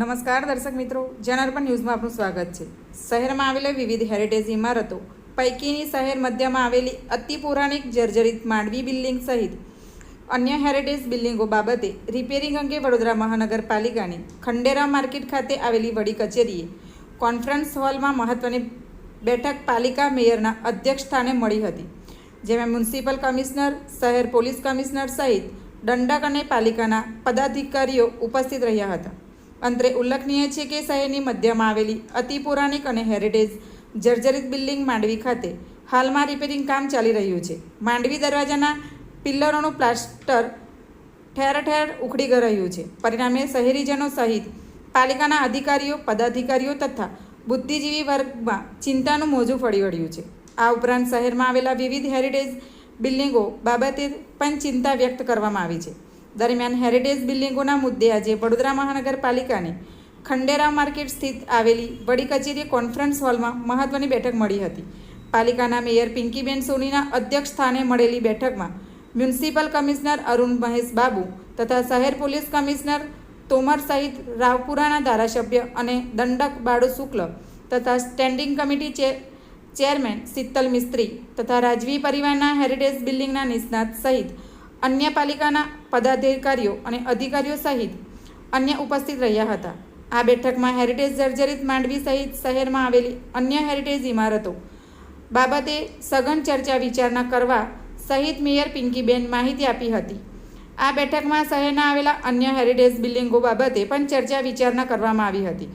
નમસ્કાર દર્શક મિત્રો, જનાર્પણ ન્યૂઝમાં આપનું સ્વાગત છે. શહેરમાં આવેલી વિવિધ હેરિટેજ ઇમારતો પૈકીની શહેર મધ્યમાં આવેલી અતિ પૌરાણિક જર્જરિત માંડવી બિલ્ડિંગ સહિત અન્ય હેરિટેજ બિલ્ડિંગો બાબતે રિપેરિંગ અંગે વડોદરા મહાનગરપાલિકાની ખંડેરા માર્કેટ ખાતે આવેલી વડી કચેરીએ કોન્ફરન્સ હોલમાં મહત્વની બેઠક પાલિકા મેયરના અધ્યક્ષ સ્થાને મળી હતી, જેમાં મ્યુનિસિપલ કમિશનર, શહેર પોલીસ કમિશનર સહિત દંડક અને પાલિકાના પદાધિકારીઓ ઉપસ્થિત રહ્યા હતા. અંતરે ઉલ્લેખનીય છે કે શહેરની મધ્યમાં આવેલી અતિ પૌરાણિક અને હેરિટેજ જર્જરિત બિલ્ડિંગ માંડવી ખાતે હાલમાં રિપેરિંગ કામ ચાલી રહ્યું છે. માંડવી દરવાજાના પિલ્લરોનું પ્લાસ્ટર ઠેર ઠેર ઉખડી રહ્યું છે. પરિણામે શહેરીજનો સહિત પાલિકાના અધિકારીઓ, પદાધિકારીઓ તથા બુદ્ધિજીવી વર્ગમાં ચિંતાનું મોજું ફળી વળ્યું છે. આ ઉપરાંત શહેરમાં આવેલા વિવિધ હેરિટેજ બિલ્ડિંગો બાબતે પણ ચિંતા વ્યક્ત કરવામાં આવી છે. દરમિયાન હેરિટેજ બિલ્ડિંગોના મુદ્દે આજે વડોદરા મહાનગરપાલિકાને ખંડેરા માર્કેટ સ્થિત આવેલી વડી કચેરી કોન્ફરન્સ હોલમાં મહત્વની બેઠક મળી હતી. પાલિકાના મેયર પિંકીબેન સોનીના અધ્યક્ષ સ્થાને મળેલી બેઠકમાં મ્યુનિસિપલ કમિશનર અરુણ મહેશ બાબુ તથા શહેર પોલીસ કમિશનર તોમર સહિત રાવપુરાના ધારાસભ્ય અને દંડક બાળુ શુક્લ તથા standing committee chairman Sheetal Mistry તથા રાજવી પરિવારના હેરિટેજ બિલ્ડિંગના નિષ્ણાત સહિત અન્ય પાલિકાના પદાધિકારીઓ અને અધિકારીઓ સહિત અન્ય ઉપસ્થિત રહ્યા હતા. આ બેઠકમાં હેરિટેજ જર્જરિત માંડવી સહિત શહેરમાં આવેલી અન્ય હેરિટેજ ઇમારતો બાબતે સઘન ચર્ચા વિચારણા કરવા સહિત મેયર પિંકીબેન માહિતી આપી હતી. આ બેઠકમાં શહેરના આવેલા અન્ય હેરિટેજ બિલ્ડિંગો બાબતે પણ ચર્ચા વિચારણા કરવામાં આવી હતી.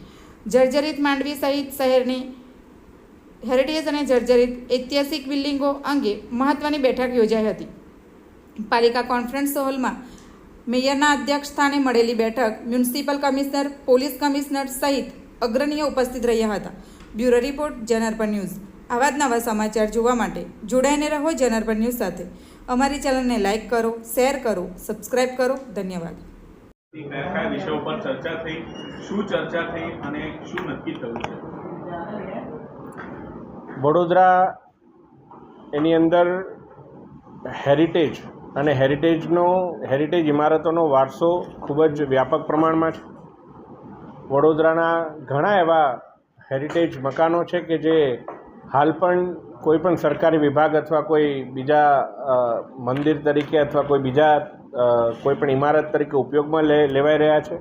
જર્જરિત માંડવી સહિત શહેરની હેરિટેજ અને જર્જરિત ઐતિહાસિક બિલ્ડિંગો અંગે મહત્ત્વની બેઠક યોજાઈ હતી. પાલિકા કોન્ફરન્સ હોલમાં મેયરના અધ્યક્ષ સ્થાને મળેલી બેઠક મ્યુનિસિપલ કમિશનર પોલીસ કમિશનર સહિત અગ્રણીઓ ઉપસ્થિત રહ્યા હતા. બ્યુરો રિપોર્ટ જનરપણ ન્યૂઝ. આવા જ નવા સમાચાર જોવા માટે જોડાઈને રહો જનરપણ ન્યૂઝ સાથે. અમારી ચેનલને લાઇક કરો શેર કરો સબસ્ક્રાઇબ કરો. ધન્યવાદ. કયા કયા વિષયો પર ચર્ચા થઈ શું ચર્ચા થઈ અને શું નક્કી થયું છે? વડોદરા એની અંદર હેરિટેજ અને હેરિટેજનો, હેરિટેજ ઇમારતોનો વારસો ખૂબ જ વ્યાપક પ્રમાણમાં છે. વડોદરાના ઘણા એવા હેરિટેજ મકાનો છે કે જે હાલ પણ કોઈ પણ સરકારી વિભાગ અથવા કોઈ બીજા મંદિર તરીકે અથવા કોઈ બીજા કોઈપણ કોઈ પણ ઇમારત તરીકે ઉપયોગમાં લે, લેવાઈ રહ્યા છે.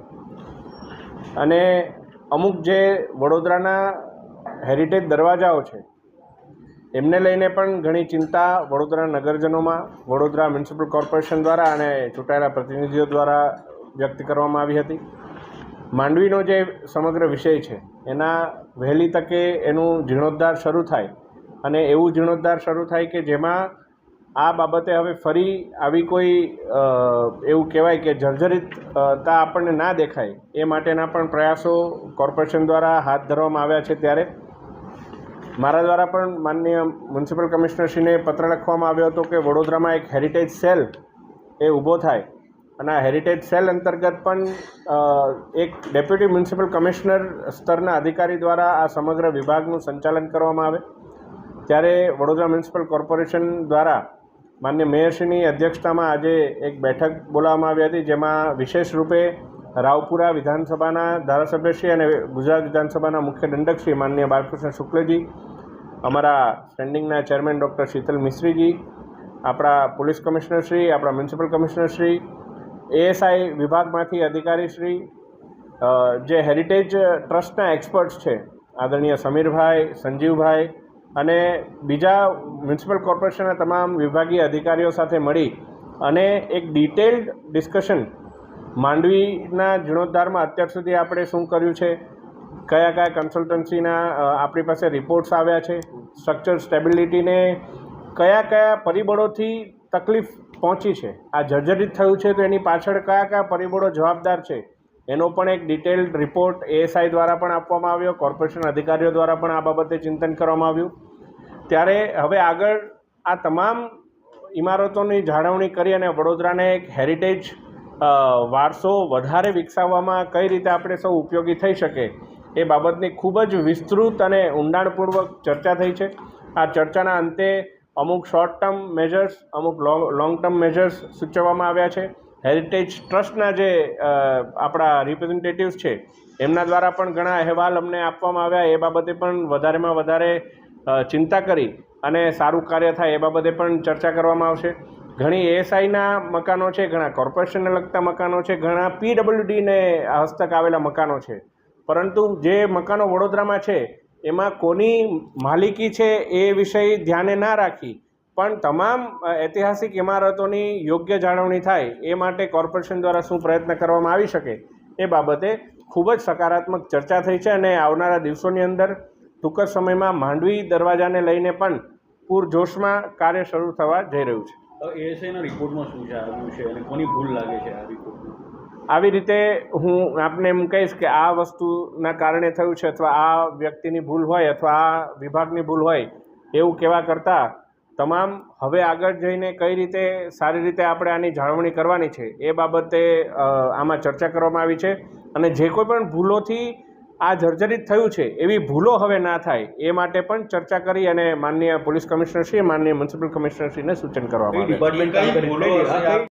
અને અમુક જે વડોદરાના હેરિટેજ દરવાજાઓ છે એમને લઈને પણ ઘણી ચિંતા વડોદરા નગરજનોમાં, વડોદરા મ્યુનિસિપલ કોર્પોરેશન દ્વારા અને ચૂંટાયેલા પ્રતિનિધિઓ દ્વારા વ્યક્ત કરવામાં આવી હતી. માંડવીનો જે સમગ્ર વિષય છે, એના વહેલી તકે એનું જીર્ણોદ્ધાર શરૂ થાય. અને એવું જીર્ણોદ્ધાર શરૂ થાય કે જેમાં આ બાબતે હવે ફરી આવી કોઈ એવું કહેવાય કે જર્જરિતતા આપણને ના દેખાય, એ માટેના પણ પ્રયાસો કોર્પોરેશન દ્વારા હાથ ધરવામાં આવ્યા છે ત્યારે. મારા દ્વારા પણ માનનીય મ્યુનિસિપલ કમિશનરશ્રીને પત્ર લખવામાં આવ્યો હતો કે વડોદરામાં એક હેરિટેજ સેલ એ ઊભો થાય. અને આ હેરિટેજ સેલ અંતર્ગત પણ એક ડેપ્યુટી મ્યુનિસિપલ કમિશનર સ્તરના અધિકારી દ્વારા આ સમગ્ર વિભાગનું સંચાલન કરવામાં આવે. ત્યારે વડોદરા મ્યુનિસિપલ કોર્પોરેશન દ્વારા માન્ય મેયરશ્રીની અધ્યક્ષતામાં આજે એક બેઠક બોલાવવામાં આવી હતી, જેમાં વિશેષ રૂપે રાવપુરા વિધાનસભાના ધારાસભ્યશ્રી અને ગુજરાત વિધાનસભાના મુખ્ય દંડકશ્રી માનનીય બાલકૃષ્ણ શુક્લજી, અમારા સ્ટેન્ડિંગના ચેરમેન ડૉક્ટર શીતલ મિશ્રીજી, આપણા પોલીસ કમિશનરશ્રી આપણા મ્યુનિસિપલ કમિશનરશ્રી એએસઆઈ વિભાગમાંથી અધિકારીશ્રી જે હેરિટેજ ટ્રસ્ટના એક્સપર્ટ્સ છે, આદરણીય સમીરભાઈ, સંજીવભાઈ અને બીજા મ્યુનિસિપલ કોર્પોરેશનના તમામ વિભાગીય અધિકારીઓ સાથે મળી અને એક ડિટેલ્ડ ડિસ્કશન માંડવીના જીર્ણોદ્ધારમાં અત્યાર સુધી આપણે શું કર્યું છે? કયા કયા કન્સલ્ટન્સીના આપણી પાસે રિપોર્ટ્સ આવ્યા છે? સ્ટ્રક્ચર સ્ટેબિલિટીને કયા કયા પરિબળોથી તકલીફ પહોંચી છે? આ જર્જરિત થયું છે તો એની પાછળ કયા કયા પરિબળો જવાબદાર છે? એનો પણ એક ડિટેલ્ડ રિપોર્ટ એએસઆઈ દ્વારા પણ આપવામાં આવ્યો કોર્પોરેશન અધિકારીઓ દ્વારા પણ આ બાબતે ચિંતન કરવામાં આવ્યું. ત્યારે હવે આગળ આ તમામ ઇમારતોની જાળવણી કરી અને વડોદરાને એક હેરિટેજ વારસો વધારે વિકસાવવામાં કઈ રીતે આપણે સૌ ઉપયોગી થઈ શકે એ બાબતની ખૂબ જ વિસ્તૃત અને ઊંડાણપૂર્વક ચર્ચા થઈ છે. આ ચર્ચાના અંતે અમુક શોર્ટ ટર્મ મેજર્સ અમુક લોંગ લોંગ ટર્મ મેજર્સ સૂચવવામાં આવ્યા છે. હેરિટેજ ટ્રસ્ટના જે આપણા રિપ્રેઝેન્ટેટિવ્સ છે, એમના દ્વારા પણ ઘણા અહેવાલ અમને આપવામાં આવ્યા. એ બાબતે પણ વધારેમાં વધારે ચિંતા કરી અને સારું કાર્ય થાય એ બાબતે પણ ચર્ચા કરવામાં આવશે. ઘણી એએસઆઈના મકાનો છે, ઘણા કોર્પોરેશનને લગતા મકાનો છે, ઘણા પીડબ્લ્યુડીને હસ્તક આવેલા મકાનો છે. પરંતુ જે મકાનો વડોદરામાં છે, એમાં કોની માલિકી છે એ વિષય ધ્યાને ના રાખી. પણ તમામ ઐતિહાસિક ઇમારતોની યોગ્ય જાળવણી થાય એ માટે કોર્પોરેશન દ્વારા શું પ્રયત્ન કરવામાં આવી શકે એ બાબતે ખૂબ જ સકારાત્મક ચર્ચા થઈ છે અને આવનારા દિવસોની અંદર ટૂંક જ સમયમાં માંડવી દરવાજાને લઈને પણ પૂરજોશમાં કાર્ય શરૂ થવા જઈ રહ્યું છે. એએસઆઈના રિપોર્ટમાં શું છે? આવ્યું છે અને કોની ભૂલ લાગે છે આ રિપોર્ટમાં આવી રીતે હું આપને એમ કહીશ કે આ વસ્તુના કારણે થયું છે અથવા આ વ્યક્તિની ભૂલ હોય અથવા આ વિભાગની ભૂલ હોય, એવું કહેવા કરતાં તમામ હવે આગળ જઈને કઈ રીતે સારી રીતે આપણે આની જાળવણી કરવાની છે એ બાબતે આમાં ચર્ચા કરવામાં આવી છે. અને જે કોઈ પણ ભૂલોથી આ જર્જરિત થયું છે, એવી ભૂલો હવે ના થાય, એ માટે પણ ચર્ચા કરી અને માનનીય પોલીસ કમિશનરશ્રી, માનનીય મ્યુનિસિપલ કમિશનરશ્રીને સૂચન કરવામાં આવ્યું.